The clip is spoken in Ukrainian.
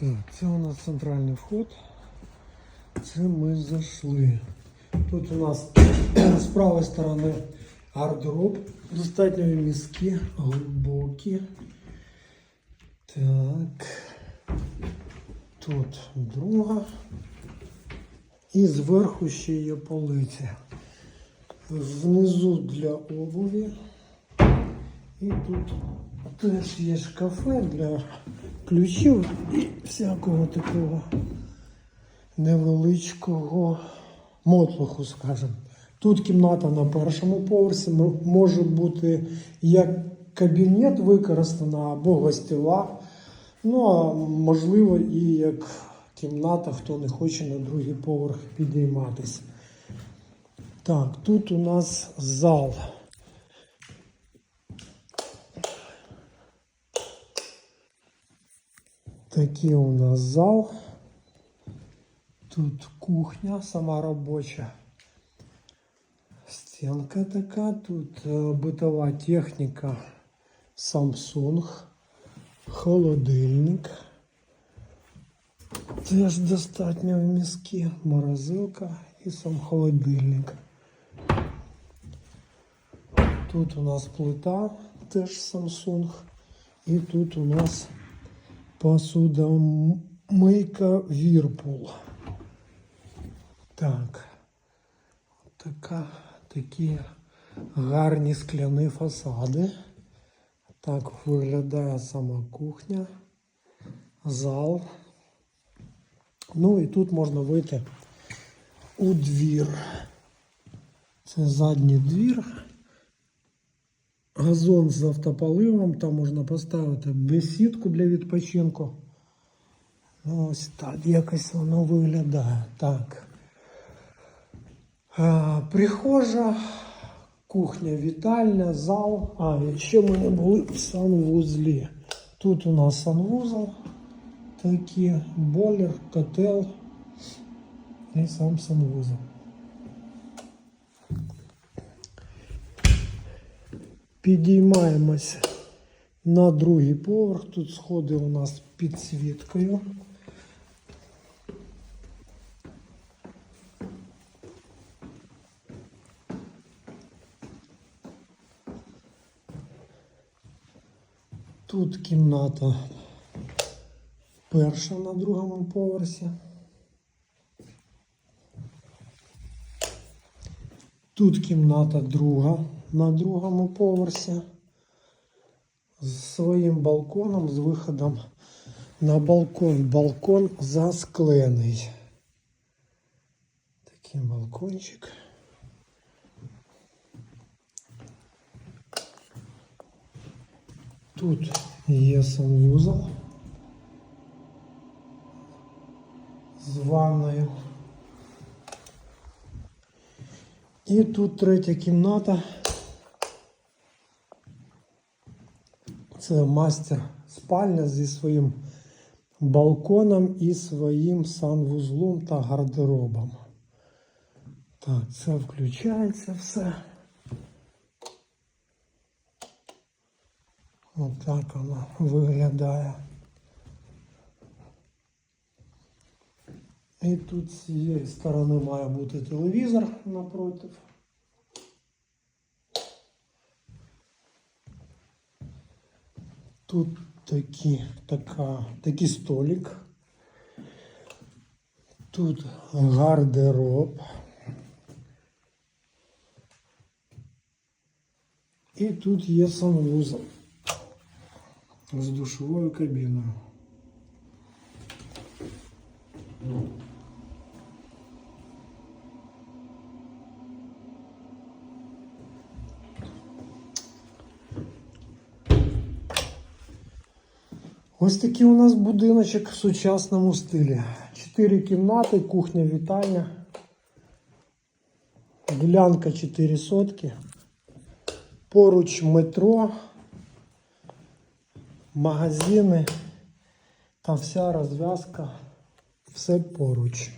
Так, це у нас центральний вход. Це ми зайшли. Тут у нас з правої сторони гардероб. Достатньо міські, глибокі. Так. Тут друга. І зверху ще є полиці. Внизу для обуві. І тут теж є шкафи для ключів і всякого такого невеличкого мотлуху, скажімо. Тут кімната на першому поверсі може бути як кабінет використана або гостєва. Ну, а можливо, і як кімната, хто не хоче на другий поверх підійматися. Так, тут у нас зал. Такий у нас зал. Тут кухня сама робоча. Стенка така, тут е, битова техніка Samsung, холодильник. Теж достатньо вмістки, морозилка і сам холодильник. Тут у нас плита, теж Samsung. І тут у нас посудомийка Вірпул. Так. Така, такі гарні скляні фасади. Так виглядає сама кухня, зал. Ну і тут можна вийти у двір. Це задній двір. Газон з автополивом, там можна поставити бесідку для відпочинку. Ось так якось воно виглядає. Так. А, прихожа, кухня, вітальня, зал. А, і ще ми не були в санвузлі. Тут у нас санвузол, такі, бойлер, котел і сам санвузол. Підіймаємося на другий поверх. Тут сходи у нас під підсвіткою. Тут кімната перша на другому поверсі. Тут кімната друга на другому поверсі з своїм балконом, з виходом на балкон. Балкон засклений. Такий балкончик. Тут є санвузол з ванною. І тут третя кімната. Це мастер спальня зі своїм балконом і своїм санвузлом та гардеробом. Так, це включається все. Отак воно виглядає. І тут з цієї сторони має бути телевізор напротив. Тут такі, така, такий столик. Тут гардероб. І тут є санвузол з душовою кабіною. Ось такий у нас будиночок в сучасному стилі. Чотири кімнати, кухня, вітальня. Ділянка 4 сотки. Поруч метро, магазини та вся розв'язка. Все поруч.